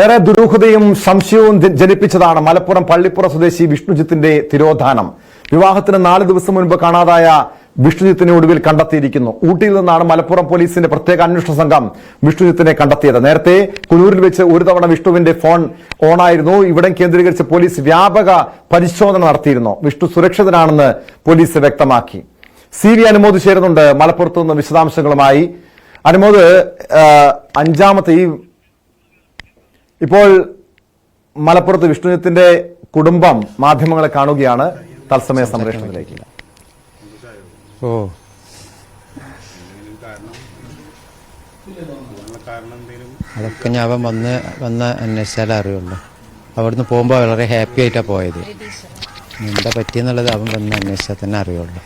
ഏറെ ദുരൂഹതയും സംശയവും ജനിപ്പിച്ചതാണ് മലപ്പുറം പള്ളിപ്പുറ സ്വദേശി വിഷ്ണുജിത്തിന്റെ തിരോധാനം. വിവാഹത്തിന് നാല് ദിവസം മുൻപ് കാണാതായ വിഷ്ണുജിത്തിനെ ഒടുവിൽ കണ്ടെത്തിയിരിക്കുന്നു. ഊട്ടിയിൽ നിന്നാണ് മലപ്പുറം പോലീസിന്റെ പ്രത്യേക അന്വേഷണ സംഘം വിഷ്ണുജിത്തിനെ കണ്ടെത്തിയത്. നേരത്തെ കുനൂരിൽ വെച്ച് ഒരു തവണ വിഷ്ണുവിന്റെ ഫോൺ ഓണായിരുന്നു. ഇവിടം കേന്ദ്രീകരിച്ച് പോലീസ് വ്യാപക പരിശോധന നടത്തിയിരുന്നു. വിഷ്ണു സുരക്ഷിതനാണെന്ന് പോലീസ് വ്യക്തമാക്കി. സി വി അനുമോദ് ചേരുന്നുണ്ട്. മലപ്പുറത്ത് നിന്ന് വിശദാംശങ്ങളുമായി. അനുമോദ് അഞ്ചാമത്തെ ഈ ഇപ്പോൾ മലപ്പുറത്ത് വിഷ്ണുജിത്തിന്റെ കുടുംബം മാധ്യമങ്ങളെ കാണുകയാണ്. തത്സമയ സംരക്ഷണത്തിലേക്ക് ഓ. അതൊക്കെ ഞാൻ അവൻ വന്ന് വന്ന് അന്വേഷിച്ചാലേ അറിയുള്ളൂ. അവിടുന്ന് പോകുമ്പോൾ വളരെ ഹാപ്പി ആയിട്ടാണ് പോയത്. എന്താ പറ്റിയെന്നുള്ളത് അവൻ വന്ന് അന്വേഷിച്ചാൽ തന്നെ അറിയുള്ളൂ.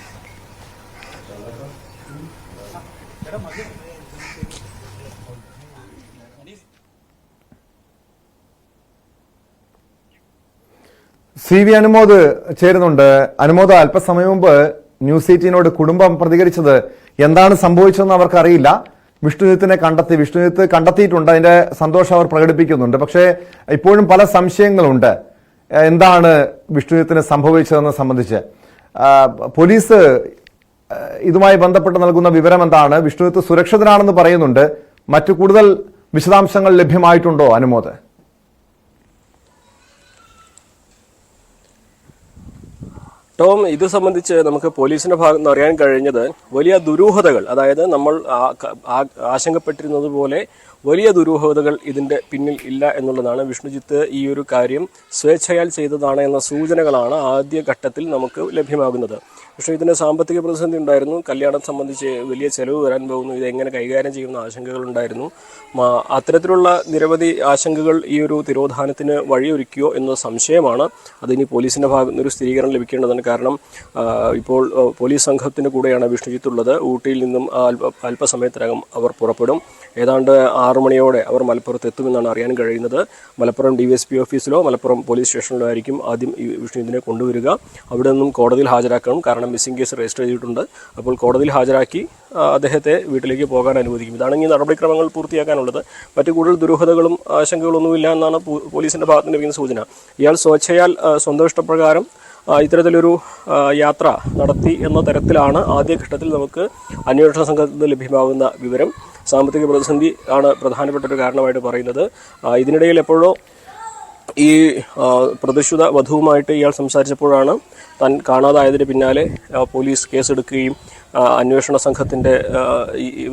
സി വി അനുമോദ് ചേരുന്നുണ്ട്. അനുമോദ് അല്പസമയം മുമ്പ് ന്യൂസ് എയ്റ്റീനോട് കുടുംബം പ്രതികരിച്ചത് എന്താണ് സംഭവിച്ചതെന്ന് അവർക്ക് അറിയില്ല വിഷ്ണുജിത്തിനെ കണ്ടെത്തി വിഷ്ണുജിത്ത് കണ്ടെത്തിയിട്ടുണ്ട്. അതിന്റെ സന്തോഷം അവർ പ്രകടിപ്പിക്കുന്നുണ്ട്. പക്ഷേ ഇപ്പോഴും പല സംശയങ്ങളുണ്ട്. എന്താണ് വിഷ്ണുജിത്തിന് സംഭവിച്ചതെന്ന് സംബന്ധിച്ച്. പോലീസ് ഇതുമായി ബന്ധപ്പെട്ട് നൽകുന്ന വിവരം എന്താണ്? വിഷ്ണുജിത്ത് സുരക്ഷിതനാണെന്ന് പറയുന്നുണ്ട്. മറ്റു കൂടുതൽ വിശദാംശങ്ങൾ ലഭ്യമായിട്ടുണ്ടോ അനുമോദ്? ടോം ഇത് സംബന്ധിച്ച് നമുക്ക് പോലീസിന്റെ ഭാഗത്ത് നിന്ന് അറിയാൻ കഴിഞ്ഞത് വലിയ ദുരൂഹതകൾ അതായത് നമ്മൾ ആശങ്കപ്പെട്ടിരുന്നത് പോലെ വലിയ ദുരൂഹതകൾ ഇതിന്റെ പിന്നിൽ ഇല്ല എന്നുള്ളതാണ്. വിഷ്ണുജിത്ത് ഈ ഒരു കാര്യം സ്വേച്ഛയാൽ ചെയ്തതാണ് എന്ന സൂചനകളാണ് ആദ്യ ഘട്ടത്തിൽ നമുക്ക് ലഭ്യമാകുന്നത്. പക്ഷേ ഇതിന് സാമ്പത്തിക പ്രതിസന്ധി ഉണ്ടായിരുന്നു. കല്യാണം സംബന്ധിച്ച് വലിയ ചെലവ് വരാൻ പോകുന്നു. ഇത് എങ്ങനെ കൈകാര്യം ചെയ്യുന്ന ആശങ്കകൾ ഉണ്ടായിരുന്നു. അത്തരത്തിലുള്ള നിരവധി ആശങ്കകൾ ഈ ഒരു തിരോധാനത്തിന് വഴിയൊരുക്കിയോ എന്ന സംശയമാണ്. അതിനി പോലീസിന്റെ ഭാഗത്തുനിന്ന് ഒരു സ്ഥിരീകരണം ലഭിക്കേണ്ടതാണ്. കാരണം ഇപ്പോൾ പോലീസ് സംഘത്തിന്റെ കൂടെയാണ് വിഷ്ണുജിത്ത് ഉള്ളത് ഊട്ടിയിൽ നിന്നും അല്പ അല്പസമയത്തിനകം അവർ പുറപ്പെടും. ഏതാണ്ട് ആറു മണിയോടെ അവർ മലപ്പുറത്ത് എത്തുമെന്നാണ് അറിയാൻ കഴിയുന്നത്. മലപ്പുറം ഡി എസ് പി ഓഫീസിലോ മലപ്പുറം പോലീസ് സ്റ്റേഷനിലോ ആയിരിക്കും ആദ്യം ഈ വിഷ്ണുജിത്തിനെ കൊണ്ടുവരിക. അവിടെ നിന്നും കോടതിയിൽ ഹാജരാക്കണം. കാരണം മിസ്സിംഗ് കേസ് രജിസ്റ്റർ ചെയ്തിട്ടുണ്ട്. അപ്പോൾ കോടതിയിൽ ഹാജരാക്കി അദ്ദേഹത്തെ വീട്ടിലേക്ക് പോകാൻ അനുവദിക്കും. ഇതാണ് ഈ നടപടിക്രമങ്ങൾ പൂർത്തിയാക്കാനുള്ളത്. മറ്റു കൂടുതൽ ദുരൂഹതകളും ആശങ്കകളൊന്നുമില്ല എന്നാണ് പോലീസിന്റെ പോലീസിന്റെ ഭാഗത്ത് നിന്ന് ലഭിക്കുന്ന സൂചന. ഇയാൾ സ്വേച്ഛയാൽ സ്വന്തം ഇഷ്ടപ്രകാരം ഇത്തരത്തിലൊരു യാത്ര നടത്തി എന്ന തരത്തിലാണ് ആദ്യഘട്ടത്തിൽ നമുക്ക് അന്വേഷണ സംഘത്തിൽ നിന്ന് ലഭ്യമാകുന്ന വിവരം. സാമ്പത്തിക പ്രതിസന്ധി ആണ് പ്രധാനപ്പെട്ട ഒരു കാരണമായിട്ട് പറയുന്നത്. ഇതിനിടയിൽ എപ്പോഴോ ഈ ആ, പ്രതിശ്രുത വധുവുമായിട്ട് ഇയാൾ സംസാരിച്ചപ്പോഴാണ് താൻ കാണാതായതിന് പിന്നാലെ പോലീസ് കേസെടുക്കുകയും അന്വേഷണ സംഘത്തിന്റെ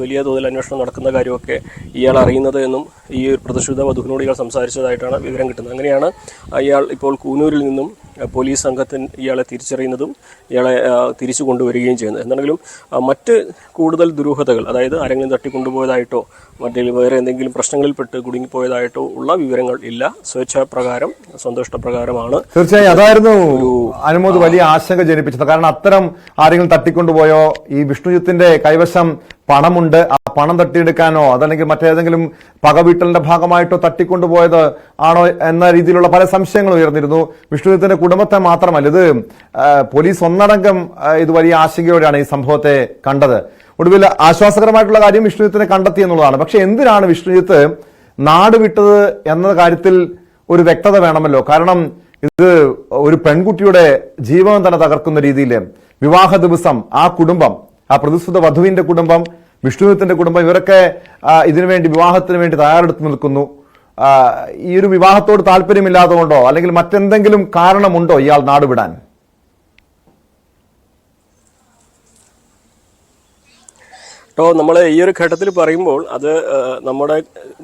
വലിയ തോതിൽ അന്വേഷണം നടക്കുന്ന കാര്യമൊക്കെ ഇയാൾ അറിയുന്നത് എന്നും ഈ ഒരു പ്രതിശ്രുത വധുവിനോട് ഇയാൾ സംസാരിച്ചതായിട്ടാണ് വിവരം കിട്ടുന്നത്. അങ്ങനെയാണ് ഇയാൾ ഇപ്പോൾ കൂനൂരിൽ നിന്നും പോലീസ് സംഘത്തിന് ഇയാളെ തിരിച്ചറിയുന്നതും ഇയാളെ തിരിച്ചു കൊണ്ടുവരികയും ചെയ്യുന്നത് എന്താണെങ്കിലും മറ്റ് കൂടുതൽ ദുരൂഹതകൾ അതായത് ആരെങ്കിലും തട്ടിക്കൊണ്ടുപോയതായിട്ടോ മറ്റേ വേറെ എന്തെങ്കിലും പ്രശ്നങ്ങളിൽപ്പെട്ട് കുടുങ്ങിപ്പോയതായിട്ടോ ഉള്ള വിവരങ്ങൾ ഇല്ല. സ്വേച്ഛാപ്രകാരം സ്വന്തം ഇഷ്ടപ്രകാരമാണ് തീർച്ചയായും അതായിരുന്നു അനുമോദ് വലിയ ആശങ്ക ജനിപ്പിച്ചത്. കാരണം അത്തരം ആരെങ്കിലും തട്ടിക്കൊണ്ടുപോയോ? ഈ വിഷ്ണുജിത്തിന്റെ കൈവശം പണമുണ്ട് ആ പണം തട്ടിയെടുക്കാനോ അതല്ലെങ്കിൽ മറ്റേതെങ്കിലും പകവീട്ടലിന്റെ ഭാഗമായിട്ടോ തട്ടിക്കൊണ്ടുപോയത് ആണോ എന്ന രീതിയിലുള്ള പല സംശയങ്ങളും ഉയർന്നിരുന്നു. വിഷ്ണുജിത്തിന്റെ കുടുംബത്തെ മാത്രമല്ല ഇത് പോലീസ് ഒന്നടങ്കം ഇത് വലിയ ആശങ്കയോടെയാണ് ഈ സംഭവത്തെ കണ്ടത്. ഒടുവിൽ ആശ്വാസകരമായിട്ടുള്ള കാര്യം വിഷ്ണുജിത്തിനെ കണ്ടെത്തി എന്നുള്ളതാണ്. പക്ഷെ എന്തിനാണ് വിഷ്ണുജിത്ത് നാട് വിട്ടത് എന്ന കാര്യത്തിൽ ഒരു വ്യക്തത വേണമല്ലോ? കാരണം ഇത് ഒരു പെൺകുട്ടിയുടെ ജീവൻ തന്നെ തകർക്കുന്ന രീതിയിൽ വിവാഹ ദിവസം ആ കുടുംബം ആ പ്രതിസ്ഥിത വധുവിന്റെ കുടുംബം വിഷ്ണുവിത്തിന്റെ കുടുംബം ഇവരൊക്കെ ഇതിനുവേണ്ടി വിവാഹത്തിന് വേണ്ടി തയ്യാറെടുത്ത് നിൽക്കുന്നു. ഈ ഒരു വിവാഹത്തോട് താല്പര്യമില്ലാത്തതുകൊണ്ടോ അല്ലെങ്കിൽ മറ്റെന്തെങ്കിലും കാരണമുണ്ടോ ഇയാൾ നാടുവിടാൻ? കേട്ടോ നമ്മൾ ഈ ഒരു ഘട്ടത്തിൽ പറയുമ്പോൾ അത് നമ്മുടെ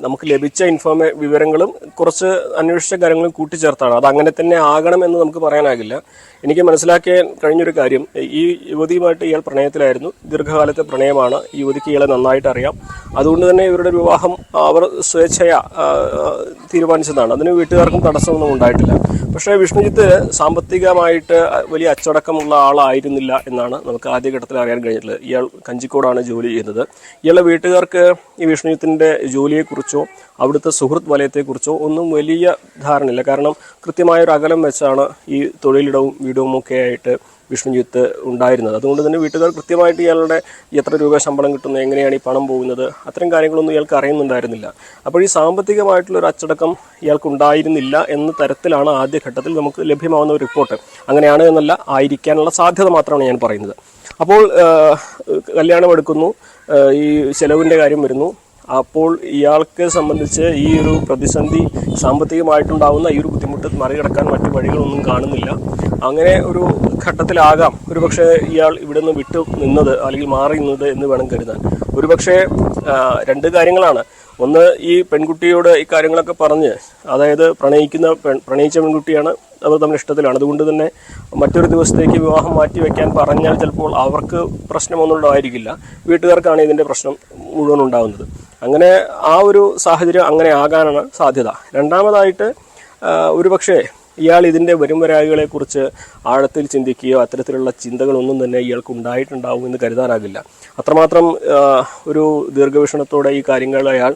നമുക്ക് ലഭിച്ച ഇൻഫോർമേ വിവരങ്ങളും കുറച്ച് അന്വേഷിച്ച കാര്യങ്ങളും കൂട്ടിച്ചേർത്താണ്. അത് അങ്ങനെ തന്നെ ആകണം എന്ന് നമുക്ക് പറയാനാകില്ല. എനിക്ക് മനസ്സിലാക്കാൻ കഴിഞ്ഞൊരു കാര്യം. ഈ യുവതിയുമായിട്ട് ഇയാൾ പ്രണയത്തിലായിരുന്നു. ദീർഘകാലത്തെ പ്രണയമാണ്. ഈ യുവതിക്ക് ഇയാളെ നന്നായിട്ട് അറിയാം. അതുകൊണ്ട് തന്നെ ഇവരുടെ വിവാഹം അവർ സ്വേച്ഛയ തീരുമാനിച്ചതാണ്. അതിന് വീട്ടുകാർക്കും തടസ്സമൊന്നും ഉണ്ടായിട്ടില്ല. പക്ഷേ വിഷ്ണുജിത്ത് സാമ്പത്തികമായിട്ട് വലിയ അച്ചടക്കമുള്ള ആളായിരുന്നില്ല എന്നാണ് നമുക്ക് ആദ്യഘട്ടത്തിൽ അറിയാൻ കഴിഞ്ഞിട്ടുള്ളത്. ഇയാൾ കഞ്ചിക്കോടാണ് ജോലി ചെയ്യുന്നത്. ഇയാളുടെ വീട്ടുകാർക്ക് ഈ വിഷ്ണുജിത്തിന്റെ ജോലിയെക്കുറിച്ചോ അവിടുത്തെ സുഹൃത്ത് വലയത്തെക്കുറിച്ചോ ഒന്നും വലിയ ധാരണയില്ല. കാരണം കൃത്യമായ ഒരു അകലം വെച്ചാണ് ഈ തൊഴിലിടവും വീടും ഒക്കെ ആയിട്ട് വിഷ്ണുജിത്ത് ഉണ്ടായിരുന്നത്. അതുകൊണ്ട് തന്നെ വീട്ടുകാർ കൃത്യമായിട്ട് ഇയാളുടെ എത്ര രൂപ ശമ്പളം കിട്ടുന്നു എങ്ങനെയാണ് ഈ പണം പോകുന്നത് അത്തരം കാര്യങ്ങളൊന്നും ഇയാൾക്ക് അറിയുന്നുണ്ടായിരുന്നില്ല. അപ്പോൾ ഈ സാമ്പത്തികമായിട്ടുള്ള ഒരു അച്ചടക്കം ഇയാൾക്ക് ഉണ്ടായിരുന്നില്ല എന്ന തരത്തിലാണ് ആദ്യഘട്ടത്തിൽ നമുക്ക് ലഭ്യമാവുന്ന ഒരു റിപ്പോർട്ട്. അങ്ങനെയാണ് എന്നല്ല ആയിരിക്കാനുള്ള സാധ്യത മാത്രമാണ് ഞാൻ പറയുന്നത്. അപ്പോൾ കല്യാണം എടുക്കുന്നു ഈ ചെലവിന്റെ കാര്യം വരുന്നു. അപ്പോൾ ഇയാൾക്ക് സംബന്ധിച്ച് ഈ ഒരു പ്രതിസന്ധി സാമ്പത്തികമായിട്ടുണ്ടാകുന്ന ഈ ഒരു ബുദ്ധിമുട്ട് മറികടക്കാൻ മറ്റു വഴികളൊന്നും കാണുന്നില്ല. അങ്ങനെ ഒരു ഘട്ടത്തിലാകാം. ഒരുപക്ഷെ ഇയാൾ ഇവിടെ നിന്ന് വിട്ടു നിന്നത് അല്ലെങ്കിൽ മാറി നിന്നത് എന്ന് വേണം കരുതാൻ. ഒരുപക്ഷെ പക്ഷേ രണ്ട് കാര്യങ്ങളാണ്. ഒന്ന് ഈ പെൺകുട്ടിയോട് ഈ കാര്യങ്ങളൊക്കെ പറഞ്ഞ് അതായത് പ്രണയിക്കുന്ന പ്രണയിച്ച പെൺകുട്ടിയാണ് അവർ തമ്മിൽ ഇഷ്ടത്തിലാണ്. അതുകൊണ്ട് തന്നെ മറ്റൊരു ദിവസത്തേക്ക് വിവാഹം മാറ്റി വെക്കാൻ പറഞ്ഞാൽ ചിലപ്പോൾ അവർക്ക് പ്രശ്നമൊന്നും ഉണ്ടായിരിക്കില്ല വീട്ടുകാർക്കാണ് ഇതിന്റെ പ്രശ്നം മുഴുവൻ ഉണ്ടാകുന്നത്. അങ്ങനെ ആ ഒരു സാഹചര്യം അങ്ങനെ ആകാനാണ് സാധ്യത. രണ്ടാമതായിട്ട് ഒരു ഒരുപക്ഷെ ഇയാൾ ഇതിന്റെ വരുംവരായികളെക്കുറിച്ച് ആഴത്തിൽ ചിന്തിക്കുകയോ അത്തരത്തിലുള്ള ചിന്തകളൊന്നും തന്നെ ഇയാൾക്ക് ഉണ്ടായിട്ടുണ്ടാവും എന്ന് കരുതാനാകില്ല. അത്രമാത്രം ഒരു ദീർഘവീക്ഷണത്തോടെ ഈ കാര്യങ്ങൾ അയാൾ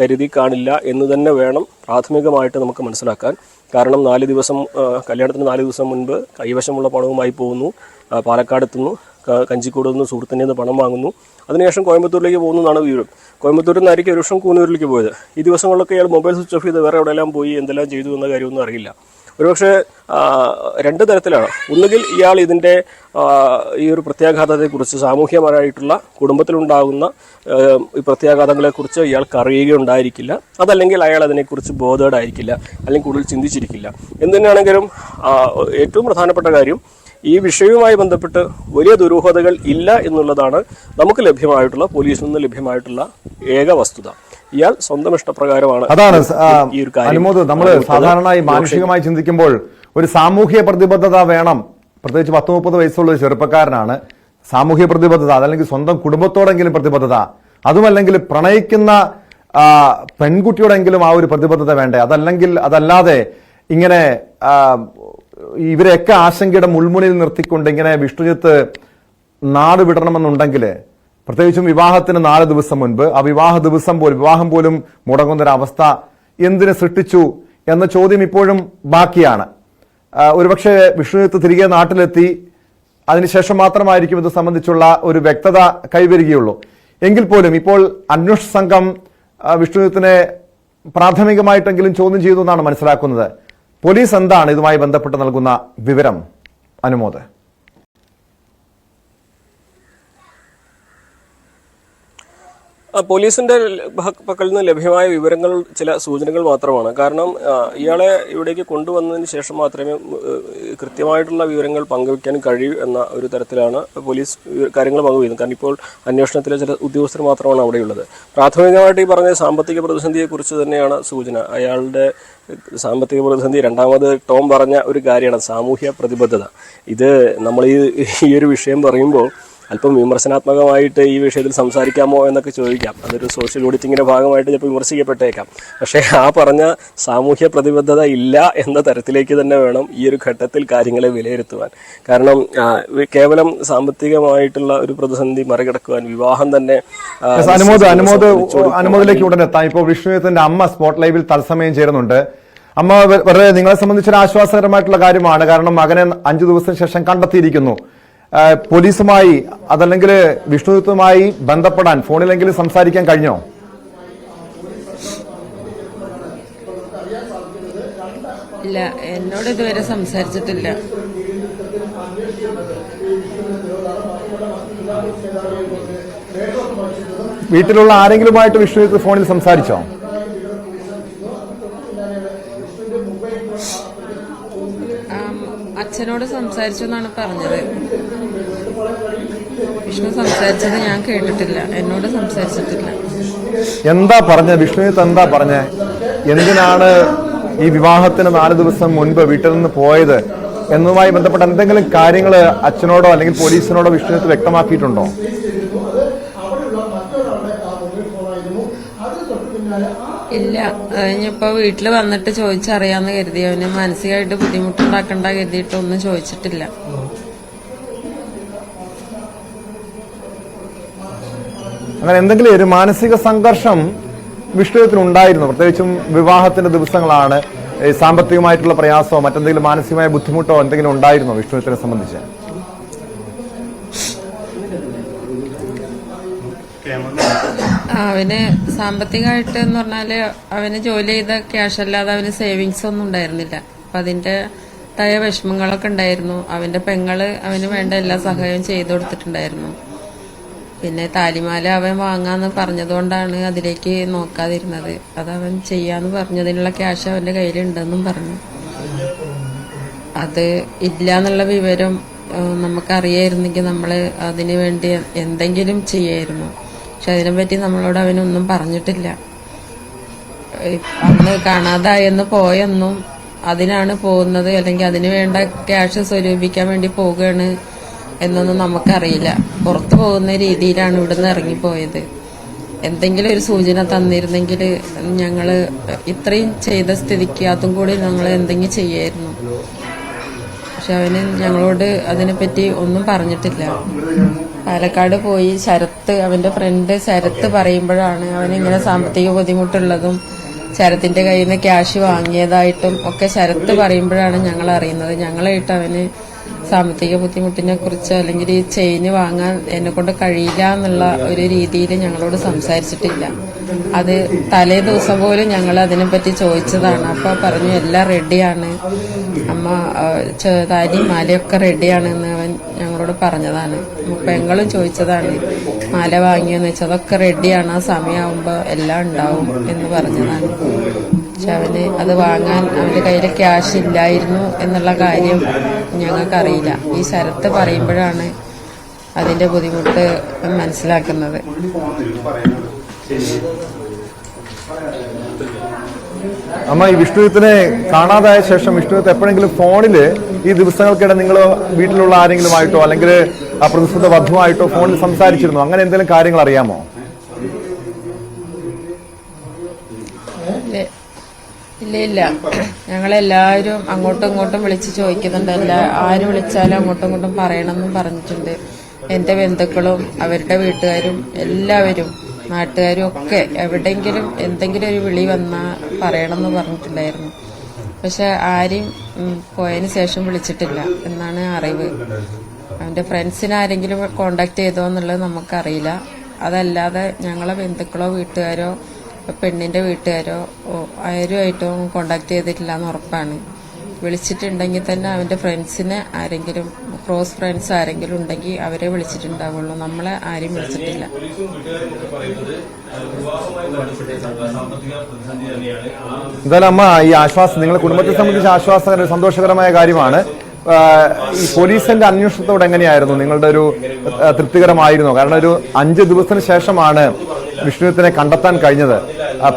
കരുതി കാണില്ല എന്ന് തന്നെ വേണം പ്രാഥമികമായിട്ട് നമുക്ക് മനസ്സിലാക്കാൻ. കാരണം നാല് ദിവസം കല്യാണത്തിന് നാല് ദിവസം മുൻപ് കൈവശമുള്ള പണവുമായി പോകുന്നു പാലക്കാടെത്തുന്നു കഞ്ചിക്കൂട് നിന്ന് സുഹൃത്തിന്റെ നിന്ന് പണം വാങ്ങുന്നു. അതിനുശേഷം കോയമ്പത്തൂരിലേക്ക് പോകുന്നു എന്നാണ് വിവരം. കോയമ്പത്തൂരിൽ നിന്നായിരിക്കും ഒരു വർഷം കൂനൂരിലേക്ക് പോയത്. ഈ ദിവസങ്ങളിലൊക്കെ ഇയാൾ മൊബൈൽ സ്വിച്ച് ഓഫ് ചെയ്ത് വേറെ എവിടെയെല്ലാം പോയി എന്തെല്ലാം ചെയ്തു എന്ന കാര്യമൊന്നും അറിയില്ല. ഒരുപക്ഷെ രണ്ട് തരത്തിലാണ്. ഒന്നുകിൽ ഇയാൾ ഇതിന്റെ ഈ ഒരു പ്രത്യാഘാതത്തെക്കുറിച്ച് സാമൂഹ്യപരമായിട്ടുള്ള കുടുംബത്തിലുണ്ടാകുന്ന ഈ പ്രത്യാഘാതങ്ങളെക്കുറിച്ച് ഇയാൾക്ക് അറിയുകയുണ്ടായിരിക്കില്ല. അതല്ലെങ്കിൽ അയാൾ അതിനെക്കുറിച്ച് ബോധേഡായിരിക്കില്ല അല്ലെങ്കിൽ കൂടുതൽ ചിന്തിച്ചിരിക്കില്ല. എന്ന് തന്നെയാണെങ്കിലും ഏറ്റവും പ്രധാനപ്പെട്ട കാര്യം ഈ വിഷയവുമായി ബന്ധപ്പെട്ട് വലിയ ദുരൂഹതകൾ ഇല്ല എന്നുള്ളതാണ് നമുക്ക് ലഭ്യമായിട്ടുള്ള പോലീസിൽ നിന്ന് ലഭ്യമായിട്ടുള്ള ഏക വസ്തുത. ഇയാൾ സ്വന്തം ഇഷ്ടപ്രകാരമാണ് അതാണ് ഈ ഒരു കാര്യം നമ്മൾ സാധാരണയായി മാനുഷികമായി ചിന്തിക്കുമ്പോൾ ഒരു സാമൂഹ്യ പ്രതിബദ്ധത വേണം. പ്രത്യേകിച്ച് പത്ത് മുപ്പത് വയസ്സുള്ള ഒരു ചെറുപ്പക്കാരനാണ്. സാമൂഹ്യ പ്രതിബദ്ധത അതല്ലെങ്കിൽ സ്വന്തം കുടുംബത്തോടെങ്കിലും പ്രതിബദ്ധത അതുമല്ലെങ്കിൽ പ്രണയിക്കുന്ന പെൺകുട്ടിയോടെങ്കിലും ആ ഒരു പ്രതിബദ്ധത വേണ്ടേ? അതല്ലെങ്കിൽ അതല്ലാതെ ഇങ്ങനെ ഇവരെയൊക്കെ ആശങ്കയുടെ മുൾമുനയിൽ നിർത്തിക്കൊണ്ട് ഇങ്ങനെ വിഷ്ണുജിത്ത് നാട് വിടണമെന്നുണ്ടെങ്കിൽ പ്രത്യേകിച്ചും വിവാഹത്തിന് നാല് ദിവസം മുൻപ് ആ വിവാഹ ദിവസം പോലും വിവാഹം പോലും മുടങ്ങുന്നൊരവസ്ഥ എന്തിനു സൃഷ്ടിച്ചു എന്ന ചോദ്യം ഇപ്പോഴും ബാക്കിയാണ്. ഒരുപക്ഷെ വിഷ്ണുദത്ത് തിരികെ നാട്ടിലെത്തി അതിനുശേഷം മാത്രമായിരിക്കും ഇത് സംബന്ധിച്ചുള്ള ഒരു വ്യക്തത കൈവരികയുള്ളൂ. എങ്കിൽ പോലും ഇപ്പോൾ അന്വേഷണ സംഘം വിഷ്ണുദത്തിനെ പ്രാഥമികമായിട്ടെങ്കിലും ചോദ്യം ചെയ്തു എന്നാണ് മനസ്സിലാക്കുന്നത്. പോലീസ് എന്താണ് ഇതുമായി ബന്ധപ്പെട്ട് നൽകുന്ന വിവരം അനുമോദ്? പോലീസിന്റെ പക്കൽ നിന്ന് ലഭ്യമായ വിവരങ്ങൾ ചില സൂചനകൾ മാത്രമാണ്. കാരണം ഇയാളെ ഇവിടേക്ക് കൊണ്ടുവന്നതിന് ശേഷം മാത്രമേ കൃത്യമായിട്ടുള്ള വിവരങ്ങൾ പങ്കുവയ്ക്കാൻ കഴിയൂ എന്ന ഒരു തരത്തിലാണ് പോലീസ് കാര്യങ്ങൾ പങ്കുവയ്ക്കുന്നത്. കാരണം ഇപ്പോൾ അന്വേഷണത്തിലെ ചില ഉദ്യോഗസ്ഥർ മാത്രമാണ് അവിടെയുള്ളത്. പ്രാഥമികമായിട്ട് ഈ പറഞ്ഞ സാമ്പത്തിക പ്രതിസന്ധിയെക്കുറിച്ച് തന്നെയാണ് സൂചന. അയാളുടെ സാമ്പത്തിക പ്രതിസന്ധി രണ്ടാമത് ടോം പറഞ്ഞ ഒരു കാര്യമാണ് സാമൂഹ്യ പ്രതിബദ്ധത. ഇത് നമ്മൾ ഈ ഒരു വിഷയം പറയുമ്പോൾ അല്പം വിമർശനാത്മകമായിട്ട് ഈ വിഷയത്തിൽ സംസാരിക്കാമോ എന്നൊക്കെ ചോദിക്കാം. അതൊരു സോഷ്യൽ ഓഡിറ്റിങ്ങിന്റെ ഭാഗമായിട്ട് ചിലപ്പോൾ വിമർശിക്കപ്പെട്ടേക്കാം. പക്ഷേ ആ പറഞ്ഞ സാമൂഹ്യ പ്രതിബദ്ധത ഇല്ല എന്ന തരത്തിലേക്ക് തന്നെ വേണം ഈ ഒരു ഘട്ടത്തിൽ കാര്യങ്ങളെ വിലയിരുത്തുവാൻ. കാരണം കേവലം സാമ്പത്തികമായിട്ടുള്ള ഒരു പ്രതിസന്ധി മറികടക്കുവാൻ വിവാഹം തന്നെ അനുമോദ് അനുമോദ് അനുമോദിലേക്ക് ഉടൻ എത്താം ഇപ്പോൾ വിഷ്ണുജിത്തിന്റെ അമ്മ സ്പോട്ട് ലൈവിൽ തത്സമയം ചേരുന്നുണ്ട്. അമ്മ വളരെ നിങ്ങളെ സംബന്ധിച്ചൊരു ആശ്വാസകരമായിട്ടുള്ള കാര്യമാണ്. കാരണം മകനെ അഞ്ചു ദിവസത്തിന് ശേഷം കണ്ടെത്തിയിരിക്കുന്നു. പോലീസുമായി അതല്ലെങ്കിൽ വിഷ്ണുദത്തുമായി ബന്ധപ്പെടാൻ ഫോണിലെങ്കിലും സംസാരിക്കാൻ കഴിഞ്ഞോ? ഇല്ല എന്നോട് ഇതുവരെ സംസാരിച്ചിട്ടില്ല. വീട്ടിലുള്ള ആരെങ്കിലുമായിട്ട് വിഷ്ണുജിത്ത് ഫോണിൽ സംസാരിച്ചോ? അച്ഛനോട് സംസാരിച്ചു എന്നാണ് പറഞ്ഞത്. വിഷ്ണു സംസാരിച്ചത് ഞാൻ കേട്ടിട്ടില്ല. എന്നോട് സംസാരിച്ചിട്ടില്ല. എന്താ പറഞ്ഞ? വിഷ്ണു എന്താ പറഞ്ഞ? എന്തിനാണ് ഈ വിവാഹത്തിന് നാല് ദിവസം മുൻപ് വീട്ടിൽ നിന്ന് പോയത്? എന്നതുമായി ബന്ധപ്പെട്ട എന്തെങ്കിലും കാര്യങ്ങൾ അച്ഛനോടോ അല്ലെങ്കിൽ പോലീസിനോടോ വിഷ്ണുജിത്ത് വ്യക്തമാക്കിയിട്ടുണ്ടോ? കഴിഞ്ഞിപ്പോൾ വീട്ടിൽ വന്നിട്ട് ചോദിച്ചറിയാന്ന് കരുതി. അവന് മാനസികമായിട്ട് ബുദ്ധിമുട്ടുണ്ടാക്കണ്ട കരുതിയിട്ടൊന്നും ചോദിച്ചിട്ടില്ല. അങ്ങനെ എന്തെങ്കിലും ഒരു മാനസിക സംഘർഷം വിഷ്ണുവിന് ഉണ്ടായിരുന്നു പ്രത്യേകിച്ചും വിവാഹത്തിന്റെ ദിവസങ്ങളാണ്. സാമ്പത്തികമായിട്ടുള്ള പ്രയാസമോ മറ്റെന്തെങ്കിലും മാനസികമായ ബുദ്ധിമുട്ടോ എന്തെങ്കിലും ഉണ്ടായിരുന്നോ വിഷ്ണുവിനെ സംബന്ധിച്ച്? അവന് സാമ്പത്തികമായിട്ട് എന്ന് പറഞ്ഞാൽ അവന് ജോലി ചെയ്ത ക്യാഷ് അല്ലാതെ അവന് സേവിങ്സ് ഒന്നും ഉണ്ടായിരുന്നില്ല. അപ്പൊ അതിന്റെ തായ വിഷമങ്ങളൊക്കെ ഉണ്ടായിരുന്നു. അവന്റെ പെങ്ങൾ അവന് വേണ്ട എല്ലാ സഹായവും ചെയ്തു കൊടുത്തിട്ടുണ്ടായിരുന്നു. പിന്നെ താലിമാല അവൻ വാങ്ങാന്ന് പറഞ്ഞതുകൊണ്ടാണ് അതിലേക്ക് നോക്കാതിരുന്നത്. അത് അവൻ ചെയ്യാന്ന് പറഞ്ഞതിനുള്ള ക്യാഷ് അവന്റെ കയ്യിലുണ്ടെന്നും പറഞ്ഞു. അത് ഇല്ല എന്നുള്ള വിവരം നമുക്കറിയായിരുന്നെങ്കിൽ നമ്മൾ അതിനു വേണ്ടി എന്തെങ്കിലും ചെയ്യായിരുന്നു. പക്ഷെ അതിനെപ്പറ്റി നമ്മളോട് അവനൊന്നും പറഞ്ഞിട്ടില്ല. അന്ന് കാണാതായെന്ന് പോയെന്നും അതിനാണ് പോകുന്നത്. അല്ലെങ്കിൽ അതിന് വേണ്ട ക്യാഷ് സ്വരൂപിക്കാൻ വേണ്ടി പോവുകയാണ് എന്നൊന്നും നമുക്കറിയില്ല. പുറത്തു പോകുന്ന രീതിയിലാണ് ഇവിടുന്ന് ഇറങ്ങിപ്പോയത്. എന്തെങ്കിലും ഒരു സൂചന തന്നിരുന്നെങ്കിൽ ഞങ്ങൾ ഇത്രയും ചെയ്ത സ്ഥിതിക്ക് അതും കൂടി ഞങ്ങൾ എന്തെങ്കിലും ചെയ്യായിരുന്നു. പക്ഷെ അവന് ഞങ്ങളോട് അതിനെപ്പറ്റി ഒന്നും പറഞ്ഞിട്ടില്ല. പാലക്കാട് പോയി ശരത്ത് അവന്റെ ഫ്രണ്ട് ശരത്ത് പറയുമ്പോഴാണ് അവന് ഇങ്ങനെ സാമ്പത്തിക ബുദ്ധിമുട്ടുള്ളതും ശരത്തിന്റെ കയ്യിൽ നിന്ന് ക്യാഷ് വാങ്ങിയതായിട്ടും ഒക്കെ ശരത്ത് പറയുമ്പോഴാണ് ഞങ്ങൾ അറിയുന്നത്. ഞങ്ങളായിട്ട് അവന് സാമ്പത്തിക ബുദ്ധിമുട്ടിനെ കുറിച്ച് അല്ലെങ്കിൽ ഈ ചെയിന് വാങ്ങാൻ എന്നെ കൊണ്ട് കഴിയില്ല എന്നുള്ള ഒരു രീതിയിൽ ഞങ്ങളോട് സംസാരിച്ചിട്ടില്ല. അത് തലേ ദിവസം പോലും ഞങ്ങൾ അതിനെപ്പറ്റി ചോദിച്ചതാണ്. അപ്പോൾ പറഞ്ഞു എല്ലാം റെഡിയാണ് അമ്മ ചെറുതാരി മാലയൊക്കെ റെഡിയാണ് എന്ന് അവൻ ഞങ്ങളോട് പറഞ്ഞതാണ്. പെങ്ങളും ചോദിച്ചതാണ് മാല വാങ്ങിയെന്ന് വെച്ചാൽ അതൊക്കെ റെഡിയാണ് ആ സമയമാകുമ്പോൾ എല്ലാം ഉണ്ടാവും എന്ന് പറഞ്ഞതാണ്. പക്ഷെ അവന് അത് വാങ്ങാൻ അവന്റെ കയ്യിൽ ക്യാഷ് ഇല്ലായിരുന്നു എന്നുള്ള കാര്യം ഞങ്ങൾക്കറിയില്ല. ഈ ശരത്ത് പറയുമ്പോഴാണ് അതിന്റെ ബുദ്ധിമുട്ട് മനസ്സിലാക്കുന്നത്. അമ്മ ഈ വിഷ്ണുവിത്തിനെ കാണാതായ ശേഷം വിഷ്ണുവിത്ത് എപ്പോഴെങ്കിലും ഫോണിൽ ഈ ദിവസങ്ങൾക്കിടെ നിങ്ങൾ വീട്ടിലുള്ള ആരെങ്കിലും ആയിട്ടോ അല്ലെങ്കിൽ ആ പ്രതിസന്ധ വധുവായിട്ടോ ഫോണിൽ സംസാരിച്ചിരുന്നു? അങ്ങനെ എന്തെങ്കിലും കാര്യങ്ങൾ അറിയാമോ? ഇല്ല ഇല്ല. ഞങ്ങളെല്ലാവരും അങ്ങോട്ടും ഇങ്ങോട്ടും വിളിച്ച് ചോദിക്കുന്നുണ്ട്. എല്ലാ ആര് വിളിച്ചാലും അങ്ങോട്ടും ഇങ്ങോട്ടും പറയണമെന്നും പറഞ്ഞിട്ടുണ്ട്. എന്റെ ബന്ധുക്കളും അവരുടെ വീട്ടുകാരും എല്ലാവരും. നാട്ടുകാരും ഒക്കെ എവിടെയെങ്കിലും എന്തെങ്കിലും ഒരു വിളി വന്നാ പറയണമെന്ന് പറഞ്ഞിട്ടുണ്ടായിരുന്നു. പക്ഷെ ആരെയും പോയതിന് ശേഷം വിളിച്ചിട്ടില്ല എന്നാണ് അറിവ്. അവന്റെ ഫ്രണ്ട്സിനെ ആരെങ്കിലും കോണ്ടാക്ട് ചെയ്തോ എന്നുള്ളത് നമുക്കറിയില്ല. അതല്ലാതെ ഞങ്ങളെ ബന്ധുക്കളോ വീട്ടുകാരോ പെണ്ണിന്റെ വീട്ടുകാരോ ആരുമായിട്ടും കോണ്ടാക്ട് ചെയ്തിട്ടില്ല എന്ന് ഉറപ്പാണ്. വിളിച്ചിട്ടുണ്ടെങ്കിൽ തന്നെ അവന്റെ ഫ്രണ്ട്സിനെ ആരെങ്കിലും ക്ലോസ് ഫ്രണ്ട്സ് ആരെങ്കിലും ഉണ്ടെങ്കിൽ അവരെ വിളിച്ചിട്ടുണ്ടാവുള്ളൂ. നമ്മളെ ആരും വിളിച്ചിട്ടില്ല. എന്തായാലും അമ്മ ഈ ആശ്വാസം നിങ്ങളുടെ കുടുംബത്തെ സംബന്ധിച്ച് ആശ്വാസകര സന്തോഷകരമായ കാര്യമാണ്. ഈ പോലീസിന്റെ അന്വേഷണത്തോടെ എങ്ങനെയായിരുന്നു? നിങ്ങളുടെ ഒരു തൃപ്തികരമായിരുന്നു? കാരണം ഒരു അഞ്ച് ദിവസത്തിന് ശേഷമാണ് വിഷ്ണുവിനെ കണ്ടെത്താൻ കഴിഞ്ഞത്.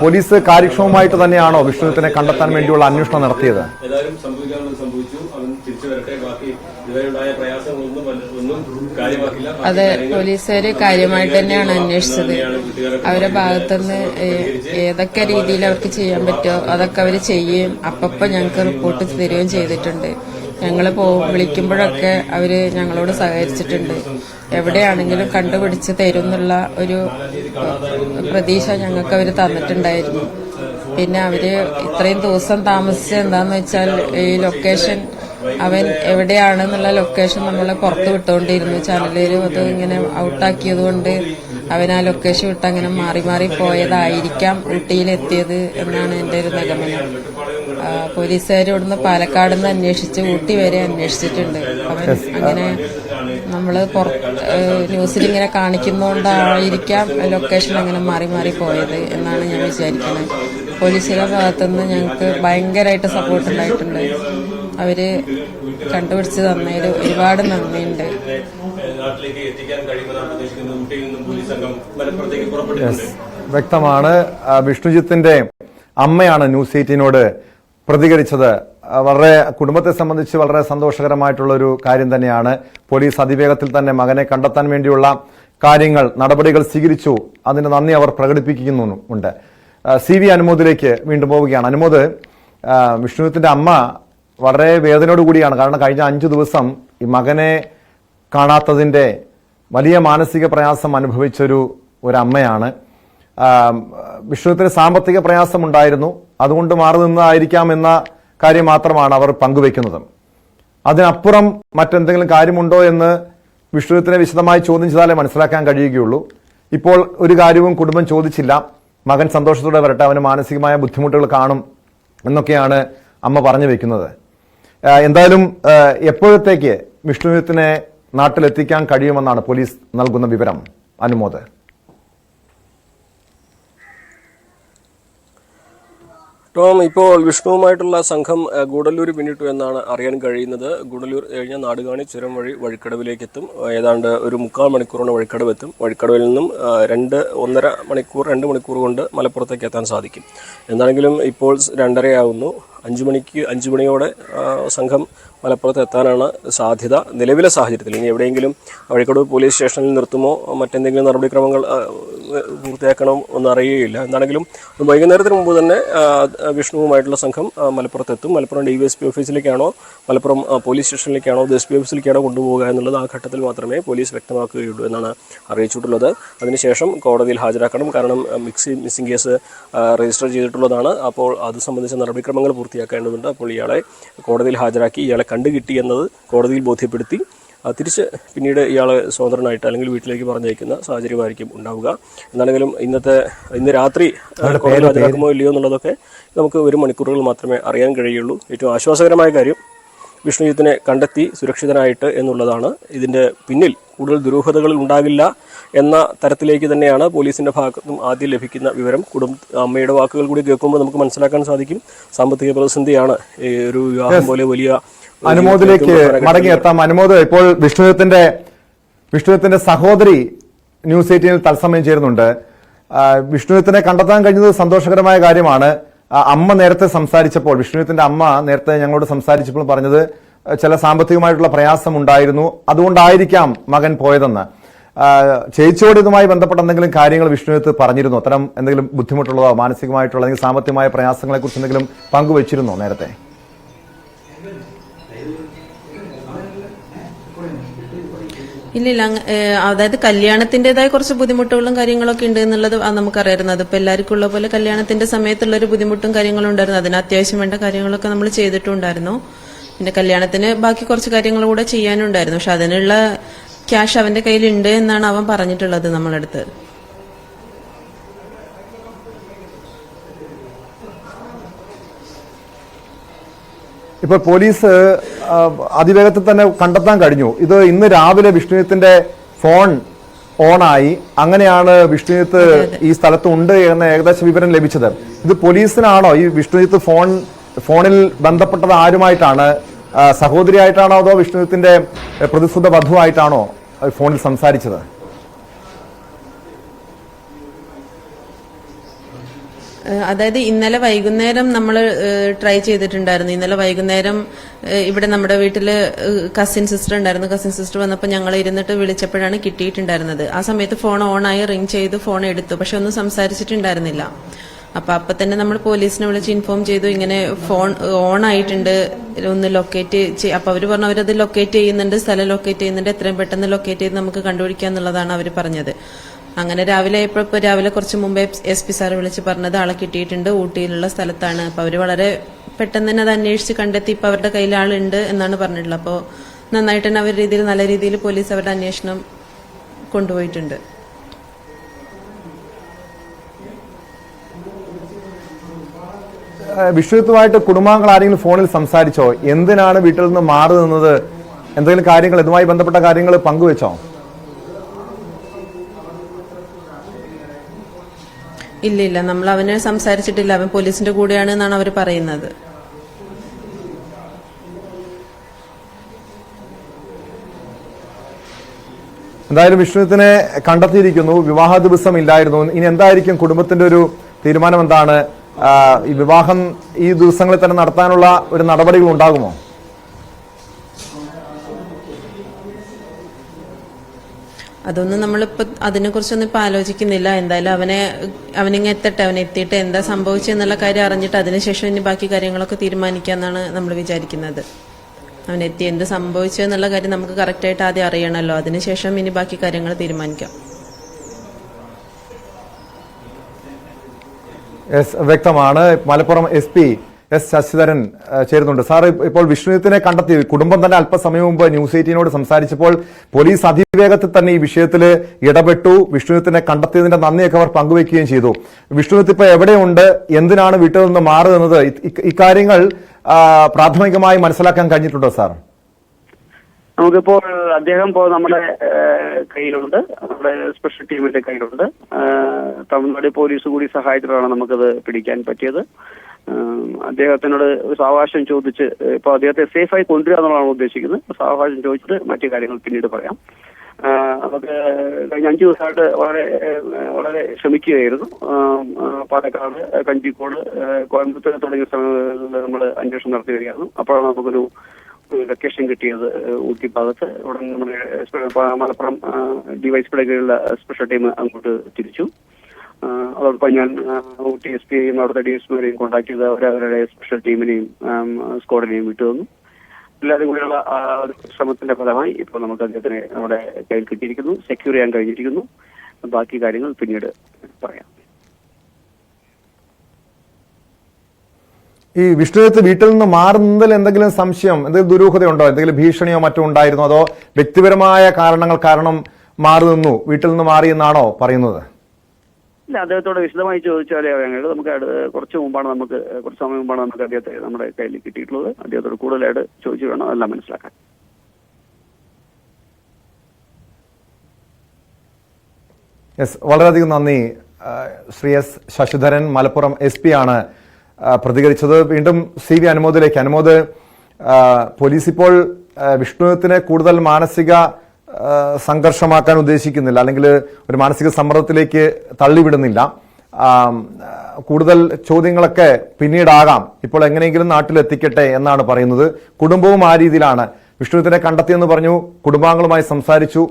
പോലീസ് കാര്യക്ഷമമായിട്ട് തന്നെയാണോ വിഷ്ണുവിനെ കണ്ടെത്താൻ വേണ്ടിയുള്ള അന്വേഷണം നടത്തിയത്? ഏതായാലും സംഭവിക്കാനുള്ളത് സംഭവിച്ചു. അവൻ തിരിച്ചു വരട്ടെ. ബാക്കി ഇതുവരെയുണ്ടായ പ്രയാസങ്ങളൊന്നും വല്ല- ഒന്നും കാര്യമാക്കില്ല. അതെ പോലീസുകാര് കാര്യമായിട്ട് തന്നെയാണ് അന്വേഷിച്ചത്. അവരെ ഭാഗത്തുനിന്ന് ഏതൊക്കെ രീതിയിൽ അവർക്ക് ചെയ്യാൻ പറ്റുമോ അതൊക്കെ അവർ ചെയ്യുകയും അപ്പപ്പോൾ ഞങ്ങൾക്ക് റിപ്പോർട്ട് തരികയും ചെയ്തിട്ടുണ്ട്. ഞങ്ങൾ പോ വിളിക്കുമ്പോഴൊക്കെ അവർ ഞങ്ങളോട് സഹകരിച്ചിട്ടുണ്ട്. എവിടെയാണെങ്കിലും കണ്ടുപിടിച്ച് തരും എന്നുള്ള ഒരു പ്രതീക്ഷ ഞങ്ങൾക്ക് അവർ തന്നിട്ടുണ്ടായിരുന്നു. പിന്നെ അവർ ഇത്രയും ദിവസം താമസിച്ചത് എന്താന്ന് വെച്ചാൽ ഈ ലൊക്കേഷൻ അവൻ എവിടെയാണെന്നുള്ള ലൊക്കേഷൻ നമ്മളെ പുറത്ത് വിട്ടുകൊണ്ടിരുന്നു. ചാനലിൽ അത് ഇങ്ങനെ ഔട്ടാക്കിയത് കൊണ്ട് അവൻ ആ ലൊക്കേഷൻ വിട്ട് അങ്ങനെ മാറി മാറി പോയതായിരിക്കാം ഊട്ടിയിലെത്തിയത് എന്നാണ് എന്റെ ഒരു നിഗമനം. പോലീസുകാർ ഇവിടുന്ന് പാലക്കാട് നിന്ന് അന്വേഷിച്ച് ഊട്ടി വരെ അന്വേഷിച്ചിട്ടുണ്ട്. അവൻ അങ്ങനെ നമ്മൾ ന്യൂസിൽ ഇങ്ങനെ കാണിക്കുന്നോണ്ടായിരിക്കാം ലൊക്കേഷൻ അങ്ങനെ മാറി മാറി പോയത് എന്നാണ് ഞാൻ വിചാരിക്കുന്നത്. പോലീസിലെ ഭാഗത്തുനിന്ന് ഞങ്ങൾക്ക് ഭയങ്കരമായിട്ട് സപ്പോർട്ട് ഉണ്ടായിട്ടുണ്ട്. അവർ കണ്ടുപിടിച്ച് തന്നതിൽ ഒരുപാട് നന്ദിയുണ്ട്. നാട്ടിലേക്ക് എത്തിക്കാൻ കഴിയുമെന്നാണ് പ്രതീക്ഷിക്കുന്നത്. ഊട്ടിയിൽ നിന്നും പോലീസ് സംഘം മലപ്പുറത്തേക്ക് പുറപ്പെട്ടിട്ടുണ്ട്. വ്യക്തമാണ്. വിഷ്ണുജിത്തിന്റെ അമ്മയാണ് ന്യൂസ് എയ്റ്റീനോട് പ്രതികരിച്ചത്. വളരെ കുടുംബത്തെ സംബന്ധിച്ച് വളരെ സന്തോഷകരമായിട്ടുള്ള ഒരു കാര്യം തന്നെയാണ്. പോലീസ് അതിവേഗത്തിൽ തന്നെ മകനെ കണ്ടെത്താൻ വേണ്ടിയുള്ള കാര്യങ്ങൾ നടപടികൾ സ്വീകരിച്ചു. അതിന് നന്ദി അവർ പ്രകടിപ്പിക്കുന്നു ഉണ്ട് സി വി അനുമോദിലേക്ക് വീണ്ടും പോവുകയാണ്. അനുമോദ് വിഷ്ണുജിത്തിന്റെ അമ്മ വളരെ വേദനയോട് കൂടിയാണ്. കാരണം കഴിഞ്ഞ അഞ്ചു ദിവസം ഈ മകനെ കാണാത്തതിന്റെ വലിയ മാനസിക പ്രയാസം അനുഭവിച്ചൊരു ഒരമ്മയാണ്. വിഷ്ണുവിന് സാമ്പത്തിക പ്രയാസമുണ്ടായിരുന്നു. അതുകൊണ്ട് മാറി നിന്നതായിരിക്കാം എന്ന കാര്യം മാത്രമാണ് അവർ പങ്കുവെക്കുന്നത്. അതിനപ്പുറം മറ്റെന്തെങ്കിലും കാര്യമുണ്ടോ എന്ന് വിഷ്ണുവിനെ വിശദമായി ചോദ്യം ചെയ്താലേ മനസ്സിലാക്കാൻ കഴിയുകയുള്ളൂ. ഇപ്പോൾ ഒരു കാര്യവും കുടുംബം ചോദിച്ചില്ല. മകൻ സന്തോഷത്തോടെ വരട്ടെ അവന് മാനസികമായ ബുദ്ധിമുട്ടുകൾ കാണും എന്നൊക്കെയാണ് അമ്മ പറഞ്ഞു വെക്കുന്നത്. എന്തായാലും എപ്പോഴത്തേക്ക് വിഷ്ണുവിത്തിനെ നാട്ടിലെത്തിക്കാൻ കഴിയുമെന്നാണ് പോലീസ് നൽകുന്ന വിവരം? അനുമോദ്. ടോം ഇപ്പോൾ വിഷ്ണുവുമായിട്ടുള്ള സംഘം ഗൂഡല്ലൂർ പിന്നിട്ടു എന്നാണ് അറിയാൻ കഴിയുന്നത്. ഗൂഡല്ലൂർ കഴിഞ്ഞ നാടുകാണി ചുരം വഴി വഴിക്കടവിലേക്ക് എത്തും ഏതാണ്ട് ഒരു മുക്കാൽ മണിക്കൂറോടെ വഴിക്കടവ് എത്തും വഴിക്കടവിൽ നിന്നും രണ്ട് ഒന്നര മണിക്കൂർ രണ്ട് മണിക്കൂർ കൊണ്ട് മലപ്പുറത്തേക്ക് എത്താൻ സാധിക്കും. എന്താണെങ്കിലും ഇപ്പോൾ രണ്ടരയാവുന്നു. അഞ്ചു മണിക്ക് അഞ്ചു മണിയോടെ സംഘം മലപ്പുറത്ത് എത്താനാണ് സാധ്യത. നിലവിലെ സാഹചര്യത്തിൽ ഇനി എവിടെയെങ്കിലും വഴിക്കോട് പോലീസ് സ്റ്റേഷനിൽ നിർത്തുമോ? മറ്റെന്തെങ്കിലും നടപടിക്രമങ്ങൾ പൂർത്തിയാക്കണം അറിയുകയില്ല. എന്താണെങ്കിലും വൈകുന്നേരത്തിന് മുമ്പ് തന്നെ വിഷ്ണുവുമായിട്ടുള്ള സംഘം മലപ്പുറത്ത് എത്തും Malappuram D V S P ഓഫീസിലേക്കാണോ Malappuram police സ്റ്റേഷനിലേക്കാണോ എസ് പി ഓഫീസിലേക്കാണോ കൊണ്ടുപോകുക എന്നുള്ളത് ആ ഘട്ടത്തിൽ മാത്രമേ പോലീസ് വ്യക്തമാക്കുകയുള്ളൂ എന്നാണ് അറിയിച്ചിട്ടുള്ളത്. അതിനുശേഷം കോടതിയിൽ ഹാജരാക്കണം. കാരണം മിക്സി മിസ്സിംഗ് കേസ് രജിസ്റ്റർ ചെയ്തിട്ടുള്ളതാണ്. അപ്പോൾ അത് സംബന്ധിച്ച നടപടിക്രമങ്ങൾ പൂർത്തിയാക്കേണ്ടതുണ്ട്. അപ്പോൾ ഇയാളെ കോടതിയിൽ ഹാജരാക്കി ഇയാളെ കണ്ടുകിട്ടി എന്നത് കോടതിയിൽ ബോധ്യപ്പെടുത്തി തിരിച്ച് പിന്നീട് ഇയാളെ സ്വതന്ത്രനായിട്ട് അല്ലെങ്കിൽ വീട്ടിലേക്ക് പറഞ്ഞയക്കുന്ന സാഹചര്യമായിരിക്കും ഉണ്ടാവുക. എന്നാണെങ്കിലും ഇന്നത്തെ ഇന്ന് രാത്രി കോടതി ഹാജരാക്കുമോ ഇല്ലയോ എന്നുള്ളതൊക്കെ നമുക്ക് ഒരു മണിക്കൂറുകൾ മാത്രമേ അറിയാൻ കഴിയുള്ളൂ. ഏറ്റവും ആശ്വാസകരമായ കാര്യം വിഷ്ണുജിത്തിനെ കണ്ടെത്തി സുരക്ഷിതനായിട്ട് എന്നുള്ളതാണ്. ഇതിന്റെ പിന്നിൽ കൂടുതൽ ദുരൂഹതകൾ ഉണ്ടാകില്ല എന്ന തരത്തിലേക്ക് തന്നെയാണ് പോലീസിന്റെ ഭാഗത്തും ആദ്യം ലഭിക്കുന്ന വിവരം. കുടുംബ അമ്മയുടെ വാക്കുകൾ കൂടി കേൾക്കുമ്പോൾ നമുക്ക് മനസ്സിലാക്കാൻ സാധിക്കും. സാമ്പത്തിക പ്രതിസന്ധിയാണ് ഈ ഒരു വിവാഹം പോലെ വലിയ അനുമോദിലേക്ക് മടങ്ങിയെത്താം. അനുമോദ് ഇപ്പോൾ വിഷ്ണുജിത്തിന്റെ വിഷ്ണുജിത്തിന്റെ സഹോദരി ന്യൂസ് എയ്റ്റീനിൽ തത്സമയം ചേരുന്നുണ്ട്. വിഷ്ണുജിത്തിനെ കണ്ടെത്താൻ കഴിഞ്ഞത് സന്തോഷകരമായ കാര്യമാണ്. അമ്മ നേരത്തെ സംസാരിച്ചപ്പോൾ വിഷ്ണുവിത്തിന്റെ അമ്മ നേരത്തെ ഞങ്ങളോട് സംസാരിച്ചപ്പോൾ പറഞ്ഞത് ചില സാമ്പത്തികമായിട്ടുള്ള പ്രയാസം ഉണ്ടായിരുന്നു. അതുകൊണ്ടായിരിക്കാം മകൻ പോയതെന്ന്. ചേച്ചിയോട് ഇതുമായി ബന്ധപ്പെട്ട എന്തെങ്കിലും കാര്യങ്ങൾ വിഷ്ണുവിത്ത് പറഞ്ഞിരുന്നു? അത്തരം എന്തെങ്കിലും ബുദ്ധിമുട്ടുള്ളതോ മാനസികമായിട്ടുള്ള അല്ലെങ്കിൽ സാമ്പത്തികമായ പ്രയാസങ്ങളെക്കുറിച്ച് എന്തെങ്കിലും പങ്കുവച്ചിരുന്നോ നേരത്തെ? ഇല്ലില്ല അതായത് കല്യാണത്തിന്റേതായ കുറച്ച് ബുദ്ധിമുട്ടുകളും കാര്യങ്ങളൊക്കെ ഉണ്ട് എന്നുള്ളത് നമുക്കറിയായിരുന്നു. അതിപ്പോ എല്ലാവർക്കും ഉള്ള പോലെ കല്യാണത്തിന്റെ സമയത്തുള്ള ഒരു ബുദ്ധിമുട്ടും കാര്യങ്ങളും ഉണ്ടായിരുന്നു അതിന് അത്യാവശ്യം വേണ്ട കാര്യങ്ങളൊക്കെ നമ്മൾ ചെയ്തിട്ടുണ്ടായിരുന്നു. പിന്നെ കല്യാണത്തിന് ബാക്കി കുറച്ച് കാര്യങ്ങൾ കൂടെ ചെയ്യാനുണ്ടായിരുന്നു. പക്ഷെ അതിനുള്ള ക്യാഷ് അവന്റെ കയ്യിലുണ്ട് എന്നാണ് അവൻ പറഞ്ഞിട്ടുള്ളത് നമ്മളടുത്ത്. ഇപ്പോൾ പോലീസ് അതിവേഗത്തിൽ തന്നെ കണ്ടെത്താൻ കഴിഞ്ഞു. ഇത് ഇന്ന് രാവിലെ വിഷ്ണുജിത്തിന്റെ ഫോൺ ഓണായി. അങ്ങനെയാണ് വിഷ്ണുജിത്ത് ഈ സ്ഥലത്ത് ഉണ്ട് എന്ന ഏകദേശ വിവരം ലഭിച്ചത്. ഇത് പോലീസിനാണോ ഈ വിഷ്ണുജിത്ത് ഫോൺ ഫോണിൽ ബന്ധപ്പെട്ടത് ആരുമായിട്ടാണ്? സഹോദരിയായിട്ടാണോ അതോ വിഷ്ണുജിത്തിന്റെ പ്രതിസുദ്ധ വധുവായിട്ടാണോ ഫോണിൽ സംസാരിച്ചത്? അതായത് ഇന്നലെ വൈകുന്നേരം നമ്മൾ ട്രൈ ചെയ്തിട്ടുണ്ടായിരുന്നു. ഇന്നലെ വൈകുന്നേരം ഇവിടെ നമ്മുടെ വീട്ടിൽ കസിൻ സിസ്റ്റർ ഉണ്ടായിരുന്നു. കസിൻ സിസ്റ്റർ വന്നപ്പോൾ ഞങ്ങൾ ഇരുന്നിട്ട് വിളിച്ചപ്പോഴാണ് കിട്ടിയിട്ടുണ്ടായിരുന്നത്. ആ സമയത്ത് ഫോൺ ഓണായി റിംഗ് ചെയ്ത് ഫോൺ എടുത്തു. പക്ഷെ ഒന്നും സംസാരിച്ചിട്ടുണ്ടായിരുന്നില്ല. അപ്പൊ അപ്പൊ തന്നെ നമ്മൾ പോലീസിനെ വിളിച്ച് ഇൻഫോം ചെയ്തു. ഇങ്ങനെ ഫോൺ ഓൺ ആയിട്ടുണ്ട്. ഒന്ന് ലൊക്കേറ്റ് അപ്പൊ അവർ പറഞ്ഞു അവരത് ലൊക്കേറ്റ് ചെയ്യുന്നുണ്ട്. സ്ഥലം ലൊക്കേറ്റ് ചെയ്യുന്നുണ്ട്. എത്രയും പെട്ടെന്ന് ലൊക്കേറ്റ് ചെയ്ത് നമുക്ക് കണ്ടുപിടിക്കുക എന്നുള്ളതാണ് അവർ പറഞ്ഞത്. അങ്ങനെ രാവിലെ ആയപ്പോൾ രാവിലെ കുറച്ച് മുമ്പേ എസ് പി സാർ വിളിച്ച് പറഞ്ഞത് ആളെ കിട്ടിയിട്ടുണ്ട് ഊട്ടിയിലുള്ള സ്ഥലത്താണ്. അപ്പോൾ അവർ വളരെ പെട്ടെന്ന് തന്നെ അത് അന്വേഷിച്ച് കണ്ടെത്തി ഇപ്പൊ അവരുടെ കയ്യിൽ ആളുണ്ട് എന്നാണ് പറഞ്ഞിട്ടുള്ളത്. അപ്പോൾ നന്നായിട്ട് തന്നെ അവർ രീതിയിൽ നല്ല രീതിയിൽ പോലീസ് അവരുടെ അന്വേഷണം കൊണ്ടുപോയിട്ടുണ്ട്. വിഷയത്തുമായിട്ട് കുടുംബാംഗങ്ങൾ ആരെങ്കിലും ഫോണിൽ സംസാരിച്ചോ? എന്തിനാണ് വീട്ടിൽ നിന്ന് മാറി നിന്നത്? എന്തെങ്കിലും കാര്യങ്ങൾ ഇതുമായി ബന്ധപ്പെട്ട കാര്യങ്ങൾ പങ്കുവെച്ചോ? ഇല്ല ഇല്ല നമ്മൾ അവനെ സംസാരിച്ചിട്ടില്ല. അവൻ പോലീസിന്റെ കൂടെയാണ് എന്നാണ് അവർ പറയുന്നത്. എന്തായാലും വിഷ്ണുവിനെ കണ്ടെത്തിയിരിക്കുന്നു. വിവാഹ ദിവസം ഇല്ലായിരുന്നു. ഇനി എന്തായിരിക്കും കുടുംബത്തിന്റെ ഒരു തീരുമാനം എന്താണ്? ഈ വിവാഹം ഈ ദിവസങ്ങളിൽ തന്നെ നടത്താനുള്ള ഒരു നടപടികൾ ഉണ്ടാകുമോ? അതൊന്നും നമ്മളിപ്പോ അതിനെ കുറിച്ചൊന്നും ഇപ്പൊ ആലോചിക്കുന്നില്ല. എന്തായാലും അവനെ അവനിങ്ങ് എത്തട്ടെ അവൻ എത്തിയിട്ട് എന്താ സംഭവിച്ചെന്നുള്ള കാര്യം അറിഞ്ഞിട്ട് അതിനുശേഷം ഇനി ബാക്കി കാര്യങ്ങളൊക്കെ തീരുമാനിക്കാന്നാണ് നമ്മൾ വിചാരിക്കുന്നത്. അവൻ എത്തി എന്ത് സംഭവിച്ചു എന്നുള്ള കാര്യം നമുക്ക് കറക്റ്റ് ആയിട്ട് ആദ്യം അറിയണമല്ലോ അതിനുശേഷം ഇനി ബാക്കി കാര്യങ്ങൾ തീരുമാനിക്കാം. വ്യക്തമാണ്. മലപ്പുറം എസ് എസ് ശശിധരൻ ചേരുന്നുണ്ട്. സാർ ഇപ്പ- ഇപ്പോൾ വിഷ്ണുജിത്തിനെ കണ്ടെത്തി. കുടുംബം തന്നെ അല്പസമയം മുമ്പ് ന്യൂസ് എയ്റ്റീനോട് സംസാരിച്ചപ്പോൾ പോലീസ് അതിവേഗത്തിൽ തന്നെ ഈ വിഷയത്തിൽ ഇടപെട്ടു. വിഷ്ണുജിത്തിനെ കണ്ടെത്തിയതിന്റെ നന്ദിയൊക്കെ അവർ പങ്കുവെക്കുകയും ചെയ്തു. വിഷ്ണുജിത്ത് ഇപ്പൊ എവിടെയുണ്ട്? എന്തിനാണ് വീട്ടിൽ നിന്ന് മാറുന്നത് ഇക്കാര്യങ്ങൾ പ്രാഥമികമായി മനസ്സിലാക്കാൻ കഴിഞ്ഞിട്ടുണ്ടോ സാർ? നമുക്കിപ്പോൾ അദ്ദേഹം ഇപ്പോൾ നമ്മുടെ കയ്യിലുണ്ട്. നമ്മുടെ സ്പെഷ്യൽ ടീമിന്റെ കയ്യിലുണ്ട്. തമിഴ്നാട് പോലീസ് കൂടി സഹായത്തിലാണ് നമുക്കത് പിടിക്കാൻ പറ്റിയത്. അദ്ദേഹത്തിനോട് സാവകാശം ചോദിച്ച് ഇപ്പോൾ അദ്ദേഹത്തെ സേഫായി കൊണ്ടുവരിക എന്നുള്ളതാണ് ഉദ്ദേശിക്കുന്നത്. സാവകാശം ചോദിച്ചിട്ട് മറ്റു കാര്യങ്ങൾ പിന്നീട് പറയാം. നമുക്ക് കഴിഞ്ഞ അഞ്ചു ദിവസമായിട്ട് വളരെ വളരെ ശ്രമിക്കുകയായിരുന്നു. പാലക്കാട് കഞ്ചിക്കോട് കോയമ്പത്തൂർ തുടങ്ങിയ സ്ഥലങ്ങളിൽ നമ്മൾ അന്വേഷണം നടത്തി വരികയായിരുന്നു. അപ്പോഴാണ് നമുക്കൊരു ലൊക്കേഷൻ കിട്ടിയത് ഊട്ടി ഭാഗത്ത് ഉടൻ നമ്മുടെ മലപ്പുറം ഡിവൈസ് പിടകളിലുള്ള സ്പെഷ്യൽ ടീം അങ്ങോട്ട് തിരിച്ചു. അതോടൊപ്പം ഞാൻ ഊട്ടി എസ് പിയെയും അവിടുത്തെ ഡി എസ് പിമാരെയും കോൺടാക്ട് ചെയ്ത് അവർ അവരുടെ സ്പെഷ്യൽ ടീമിനെയും സ്ക്വാഡിനെയും വിട്ടു തന്നു. എല്ലാവരും കൂടിയുള്ള ശ്രമത്തിന്റെ ഫലമായി ഇപ്പോൾ നമുക്ക് അദ്ദേഹത്തിന് നമ്മുടെ കയ്യിൽ കിട്ടിയിരിക്കുന്നു. സെക്യൂർ ചെയ്യാൻ കഴിഞ്ഞിരിക്കുന്നു. ബാക്കി കാര്യങ്ങൾ പിന്നീട് പറയാം. ഈ വിഷ്ണുദത്ത് വീട്ടിൽ നിന്ന് മാറുന്നതിൽ എന്തെങ്കിലും സംശയം എന്തെങ്കിലും ദുരൂഹതയുണ്ടോ? എന്തെങ്കിലും ഭീഷണിയോ മറ്റോ ഉണ്ടായിരുന്നോ? അതോ വ്യക്തിപരമായ കാരണങ്ങൾ കാരണം മാറി നിന്നു വീട്ടിൽ നിന്ന് മാറി എന്നാണോ പറയുന്നത്? ഇല്ല അദ്ദേഹത്തോട് വിശദമായി ചോദിച്ചാലേ അറിയാൻ നമുക്ക് കുറച്ച് മുമ്പാണ് നമുക്ക് കുറച്ച് സമയം മുമ്പാണ് നമുക്ക് അദ്ദേഹത്തെ നമ്മുടെ കയ്യിൽ കിട്ടിയിട്ടുള്ളത്. അദ്ദേഹത്തോട് കൂടുതലായിട്ട് ചോദിച്ചു വേണം അതെല്ലാം മനസ്സിലാക്കാൻ. യെസ് വളരെയധികം നന്ദി. Shri S Sasidharan Malappuram S P ആണ് പ്രതികരിച്ചത്. വീണ്ടും സി വി അനുമോദിലേക്ക്. അനുമോദ് പോലീസ് ഇപ്പോൾ വിഷ്ണുവിനെ കൂടുതൽ മാനസിക സംഘർഷമാക്കാൻ ഉദ്ദേശിക്കുന്നില്ല. അല്ലെങ്കിൽ ഒരു മാനസിക സമ്മർദ്ദത്തിലേക്ക് തള്ളിവിടുന്നില്ല. കൂടുതൽ ചോദ്യങ്ങളൊക്കെ പിന്നീടാകാം. ഇപ്പോൾ എങ്ങനെയെങ്കിലും നാട്ടിലെത്തിക്കട്ടെ എന്നാണ് പറയുന്നത്. കുടുംബവും ആ രീതിയിലാണ്. വിഷ്ണുവിനെ കണ്ടെത്തിയെന്ന് പറഞ്ഞു കുടുംബാംഗങ്ങളുമായി സംസാരിച്ചു.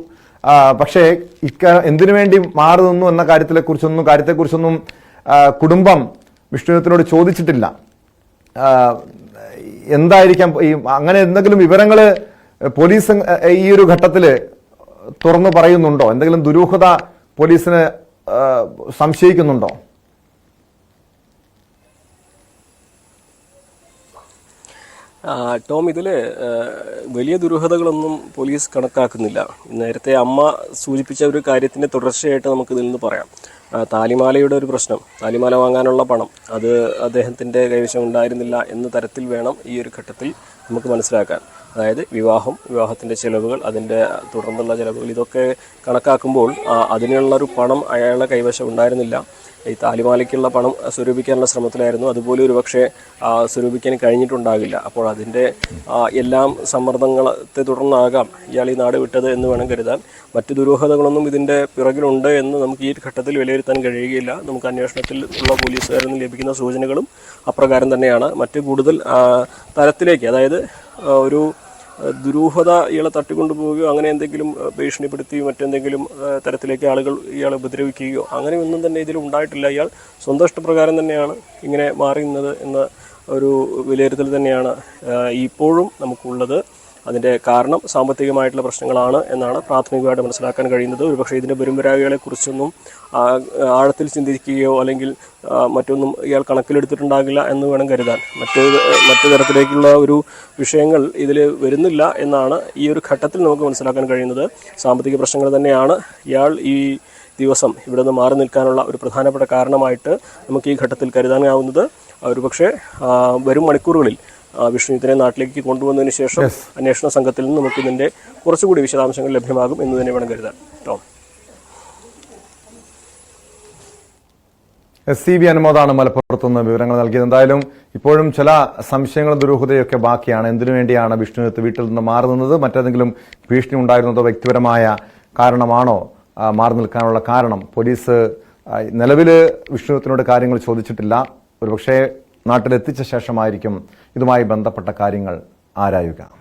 പക്ഷേ ഇക്ക എന്തിനു വേണ്ടി മാറി നിന്നു എന്ന കാര്യത്തെക്കുറിച്ചൊന്നും ആ, കുടുംബം വിഷ്ണുവിനോട് ചോദിച്ചിട്ടില്ല. എന്തായിരിക്കാം ഈ അങ്ങനെ എന്തെങ്കിലും വിവരങ്ങൾ പോലീസ് ഈ ഒരു ഘട്ടത്തിൽ തുറന്നു പറയുന്നുണ്ടോ? എന്തെങ്കിലും ദുരൂഹത പോലീസിന് സംശയിക്കുന്നുണ്ടോ? ടോം ഇതിൽ വലിയ ദുരൂഹതകളൊന്നും പോലീസ് കണക്കാക്കുന്നില്ല. നേരത്തെ അമ്മ സൂചിപ്പിച്ച ഒരു കാര്യത്തിന്റെ തുടർച്ചയായിട്ട് നമുക്ക് ഇതിൽ നിന്ന് പറയാം. താലിമാലയുടെ ഒരു പ്രശ്നം താലിമാല വാങ്ങാനുള്ള പണം അത് അദ്ദേഹത്തിന്റെ കൈവശം ഉണ്ടായിരുന്നില്ല എന്ന തരത്തിൽ വേണം ഈ ഒരു ഘട്ടത്തിൽ നമുക്ക് മനസ്സിലാക്കാൻ. അതായത് വിവാഹം വിവാഹത്തിന്റെ ചിലവുകൾ അതിന്റെ തുടർന്നുള്ള ചിലവുകൾ ഇതൊക്കെ കണക്കാക്കുമ്പോൾ അതിനുള്ളൊരു പണം അയാളുടെ കൈവശം ഉണ്ടായിരുന്നില്ല. ഈ താലിമാലയ്ക്കുള്ള പണം സ്വരൂപിക്കാനുള്ള ശ്രമത്തിലായിരുന്നു. അതുപോലെ ഒരു പക്ഷേ സ്വരൂപിക്കാൻ കഴിഞ്ഞിട്ടുണ്ടാകില്ല. അപ്പോൾ അതിന്റെ എല്ലാം സമ്മർദ്ദങ്ങളെ തുടർന്നാകാം ഇയാൾ ഈ നാട് വിട്ടത് എന്ന് വേണം കരുതാൻ. മറ്റു ദുരൂഹതകളൊന്നും ഇതിന്റെ പിറകിലുണ്ട് എന്ന് നമുക്ക് ഈ ഘട്ടത്തിൽ വിലയിരുത്താൻ കഴിയുകയില്ല. നമുക്ക് അന്വേഷണത്തിൽ ഉള്ള പോലീസുകാരിൽ നിന്ന് ലഭിക്കുന്ന സൂചനകളും അപ്രകാരം തന്നെയാണ്. മറ്റ് കൂടുതൽ തരത്തിലേക്ക് അതായത് ഒരു ദുരൂഹത ഇയാളെ തട്ടിക്കൊണ്ടുപോവുകയോ അങ്ങനെ എന്തെങ്കിലും ഭീഷണിപ്പെടുത്തിയോ മറ്റെന്തെങ്കിലും തരത്തിലേക്ക് ആളുകൾ ഇയാളെ ഉപദ്രവിക്കുകയോ അങ്ങനെയൊന്നും തന്നെ ഇതിൽ ഉണ്ടായിട്ടില്ല. ഇയാൾ സ്വന്തം ഇഷ്ടപ്രകാരം തന്നെയാണ് ഇങ്ങനെ മാറിയുന്നത് എന്ന ഒരു വിലയിരുത്തൽ തന്നെയാണ് ഇപ്പോഴും നമുക്കുള്ളത്. അതിന്റെ കാരണം സാമ്പത്തികമായിട്ടുള്ള പ്രശ്നങ്ങളാണ് എന്നാണ് പ്രാഥമികമായിട്ട് മനസ്സിലാക്കാൻ കഴിയുന്നത്. ഒരുപക്ഷേ ഇതിന്റെ വരുംവരായികളെ കുറിച്ചൊന്നും ആ, ആഴത്തിൽ ചിന്തിക്കുകയോ അല്ലെങ്കിൽ മറ്റൊന്നും ഇയാൾ കണക്കിലെടുത്തിട്ടുണ്ടാകില്ല എന്ന് വേണം കരുതാൻ. മറ്റു മറ്റു തരത്തിലേക്കുള്ള ഒരു വിഷയങ്ങൾ ഇതിൽ വരുന്നില്ല എന്നാണ് ഈ ഒരു ഘട്ടത്തിൽ നമുക്ക് മനസ്സിലാക്കാൻ കഴിയുന്നത്. സാമ്പത്തിക പ്രശ്നങ്ങൾ തന്നെയാണ് ഇയാൾ ഈ ദിവസം ഇവിടെ നിന്ന് മാറി നിൽക്കാനുള്ള ഒരു പ്രധാനപ്പെട്ട കാരണമായിട്ട് നമുക്ക് ഈ ഘട്ടത്തിൽ കരുതാനാവുന്നത്. ഒരു പക്ഷേ വരും മണിക്കൂറുകളിൽ വിഷ്ണു വിഷ്ണുജിത്തിനെ നാട്ടിലേക്ക് കൊണ്ടുവന്നതിന് ശേഷം അന്വേഷണ സംഘത്തിൽ നിന്ന് നമുക്ക് ഇതിന്റെ കുറച്ചുകൂടി വിശദാംശങ്ങൾ ലഭ്യമാകും എന്ന് തന്നെ വേണം കരുതാൻ ടോം എസ് സി ബി അനുമോദാണ് മലപ്പുറത്തുനിന്ന് വിവരങ്ങൾ നൽകിയത്. എന്തായാലും ഇപ്പോഴും ചില സംശയങ്ങളും ദുരൂഹതയൊക്കെ ബാക്കിയാണ്. എന്തിനു വേണ്ടിയാണ് വിഷ്ണുവിത്ത് വീട്ടിൽ നിന്ന് മാറി നിന്നത്? മറ്റേതെങ്കിലും ഭീഷണി ഉണ്ടായിരുന്നതോ വ്യക്തിപരമായ കാരണമാണോ മാറി നിൽക്കാനുള്ള കാരണം? പോലീസ് നിലവിൽ വിഷ്ണുവിനോട് കാര്യങ്ങൾ ചോദിച്ചിട്ടില്ല. ഒരുപക്ഷെ നാട്ടിലെത്തിച്ച ശേഷമായിരിക്കും ഇതുമായി ബന്ധപ്പെട്ട കാര്യങ്ങൾ ആരായുക.